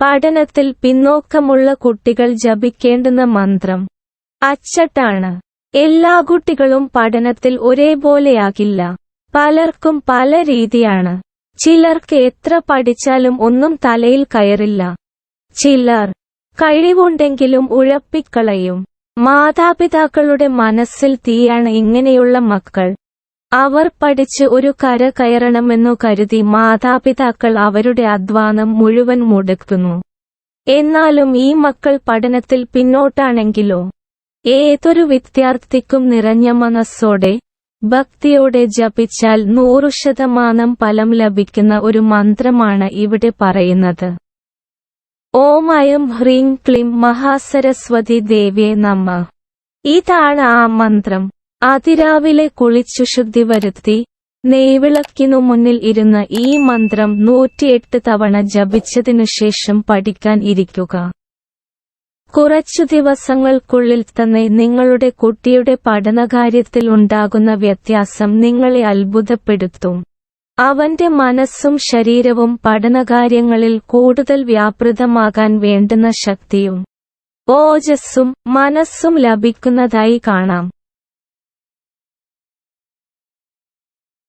പഠനത്തിൽ പിന്നോക്കമുള്ള കുട്ടികൾ ജപിക്കേണ്ടുന്ന മന്ത്രം. അച്ചട്ടാണ്. എല്ലാ കുട്ടികളും പഠനത്തിൽ ഒരേപോലെയാകില്ല. പലർക്കും പല രീതിയാണ്. ചിലർക്ക് എത്ര പഠിച്ചാലും ഒന്നും തലയിൽ കയറില്ല. ചിലർ കഴിവുണ്ടെങ്കിലും ഉഴപ്പിക്കളയും. മാതാപിതാക്കളുടെ മനസ്സിൽ തീയാണ് ഇങ്ങനെയുള്ള മക്കൾ. അവർ പഠിച്ച് ഒരു കര കയറണമെന്നു കരുതി മാതാപിതാക്കൾ അവരുടെ അധ്വാനം മുഴുവൻ മുടക്കുന്നു. എന്നാലും ഈ മക്കൾ പഠനത്തിൽ പിന്നോട്ടാണെങ്കിലോ? ഏതൊരു വിദ്യാർത്ഥിക്കും നിറഞ്ഞ മനസ്സോടെ ഭക്തിയോടെ ജപിച്ചാൽ നൂറു ശതമാനം ഫലം ലഭിക്കുന്ന ഒരു മന്ത്രമാണ് ഇവിടെ പറയുന്നത്. ഓം അയം ഹ്രീം ക്ലിം മഹാസരസ്വതി ദേവിയെ നമ്മ ഇതാണ് ആ മന്ത്രം. അതിരാവിലെ കുളിച്ചു ശുദ്ധി വരുത്തി നെയ്വിളക്കിനു മുന്നിൽ ഇരുന്ന് ഈ മന്ത്രം നൂറ്റിയെട്ട് തവണ ജപിച്ചതിനു ശേഷം പഠിക്കാൻ ഇരിക്കുക. കുറച്ചു ദിവസങ്ങൾക്കുള്ളിൽ തന്നെ നിങ്ങളുടെ കുട്ടിയുടെ പഠനകാര്യത്തിൽ ഉണ്ടാകുന്ന വ്യത്യാസം നിങ്ങളെ അത്ഭുതപ്പെടുത്തും. അവന്റെ മനസ്സും ശരീരവും പഠനകാര്യങ്ങളിൽ കൂടുതൽ വ്യാപൃതമാകാൻ വേണ്ടുന്ന ശക്തിയും ഓജസ്സും മനസ്സും ലഭിക്കുന്നതായി കാണാം.